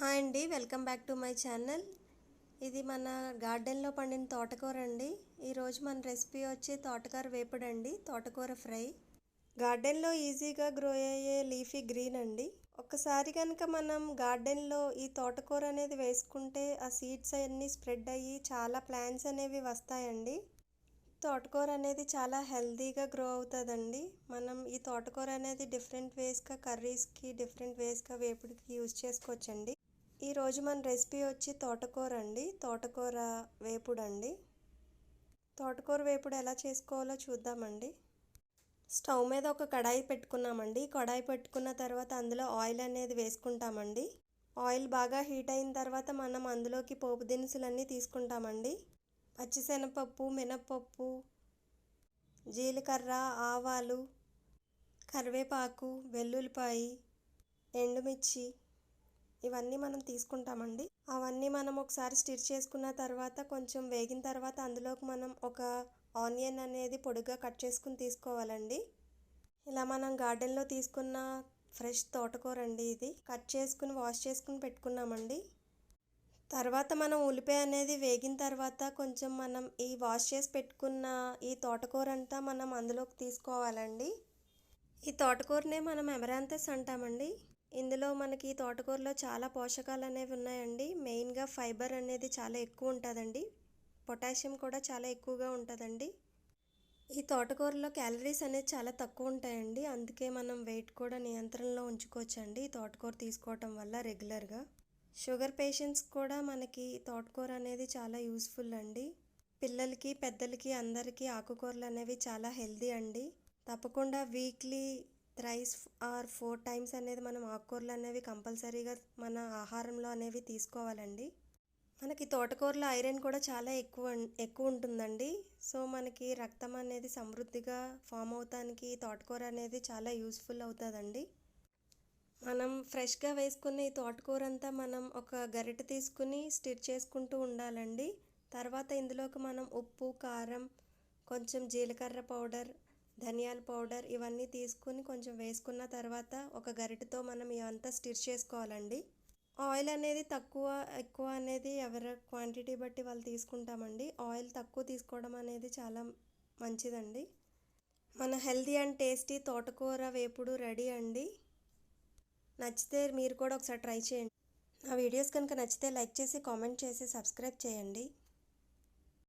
Hi అండి welcome back to my channel. ఇది మన గార్డెన్లో పండిన తోటకూర అండి. ఈరోజు మన రెసిపీ వచ్చి తోటకూర వేపుడు అండి తోటకూర ఫ్రై. గార్డెన్లో ఈజీగా గ్రో అయ్యే లీఫీ గ్రీన్ అండి. ఒక్కసారి కనుక మనం గార్డెన్లో ఈ తోటకూర అనేది వేసుకుంటే ఆ సీడ్స్ అన్నీ స్ప్రెడ్ అయ్యి చాలా ప్లాంట్స్ అనేవి వస్తాయండి. తోటకూర అనేది చాలా హెల్తీగా గ్రో అవుతుందండి. మనం ఈ తోటకూర అనేది డిఫరెంట్ వేస్గా కర్రీస్కి డిఫరెంట్ వేస్గా వేపుడికి యూజ్ చేసుకోవచ్చండి. ఈరోజు మన రెసిపీ వచ్చి తోటకూర అండి. తోటకూర వేపుడు అండి. తోటకూర వేపుడు ఎలా చేసుకోవాలో చూద్దామండి. స్టవ్ మీద ఒక కడాయి పెట్టుకున్నామండి. కడాయి పెట్టుకున్న తర్వాత అందులో ఆయిల్ అనేది వేసుకుంటామండి. ఆయిల్ బాగా హీట్ అయిన తర్వాత మనం అందులోకి పోపు దినుసులన్నీ తీసుకుంటామండి. పచ్చిశనగపప్పు మినప్పప్పు జీలకర్ర ఆవాలు కరివేపాకు వెల్లుల్లిపాయి ఎండుమిర్చి ఇవన్నీ మనం తీసుకుంటామండి. అవన్నీ మనం ఒకసారి స్టిర్ చేసుకున్న తర్వాత కొంచెం వేగిన తర్వాత అందులోకి మనం ఒక ఆనియన్ అనేది పొడిగా కట్ చేసుకుని తీసుకోవాలండి. ఇలా మనం గార్డెన్లో తీసుకున్న ఫ్రెష్ తోటకూర అండి ఇది. కట్ చేసుకుని వాష్ చేసుకుని పెట్టుకున్నామండి. తర్వాత మనం ఉల్లిపాయ అనేది వేగిన తర్వాత కొంచెం మనం ఈ వాష్ చేసి పెట్టుకున్న ఈ తోటకూర అంతా మనం అందులోకి తీసుకోవాలండి. ఈ తోటకూరనే మనం ఎమరాంతస్ అంటామండి. ఇందులో మనకి తోటకూరలో చాలా పోషకాలు అనేవి ఉన్నాయండి. మెయిన్గా ఫైబర్ అనేది చాలా ఎక్కువ ఉంటుందండి. పొటాషియం కూడా చాలా ఎక్కువగా ఉంటుందండి. ఈ తోటకూరలో క్యాలరీస్ అనేది చాలా తక్కువ ఉంటాయండి. అందుకే మనం వెయిట్ కూడా నియంత్రణలో ఉంచుకోవచ్చండి ఈ తోటకూర తీసుకోవటం వల్ల రెగ్యులర్గా షుగర్ పేషెంట్స్ కూడా మనకి తోటకూర అనేది చాలా యూస్ఫుల్ అండి. పిల్లలకి పెద్దలకి అందరికీ ఆకుకూరలు అనేవి చాలా హెల్దీ అండి. తప్పకుండా weekly thrice or four times అనేది మనం ఆకుకూరలు అనేవి కంపల్సరీగా మన ఆహారంలో అనేవి తీసుకోవాలండి. మనకి తోటకూరలో ఐరన్ కూడా చాలా ఎక్కువ ఎక్కువ ఉంటుందండి. సో మనకి రక్తం అనేది సమృద్ధిగా ఫామ్ అవటానికి తోటకూర అనేది చాలా యూస్ఫుల్ అవుతుందండి. మనం ఫ్రెష్గా వేసుకున్న ఈ తోటకూర అంతా మనం ఒక గరిటె తీసుకుని స్టిర్ చేసుకుంటూ ఉండాలండి. తర్వాత ఇందులోకి మనం ఉప్పు కారం కొంచెం జీలకర్ర పౌడర్ ధనియాల పౌడర్ ఇవన్నీ తీసుకుని కొంచెం వేసుకున్న తర్వాత ఒక గరిటతో మనం ఇవంతా స్టిర్ చేసుకోవాలండి. ఆయిల్ అనేది తక్కువ ఎక్కువ అనేది ఎవరి క్వాంటిటీ బట్టి వాళ్ళు తీసుకుంటామండి. ఆయిల్ తక్కువ తీసుకోవడం అనేది చాలా మంచిదండి. మన హెల్తీ అండ్ టేస్టీ తోటకూర వేపుడు రెడీ అండి. నచ్చితే మీరు కూడా ఒకసారి ట్రై చేయండి. నా వీడియోస్ కనుక నచ్చితే లైక్ చేసి కామెంట్ చేసి సబ్స్క్రైబ్ చేయండి.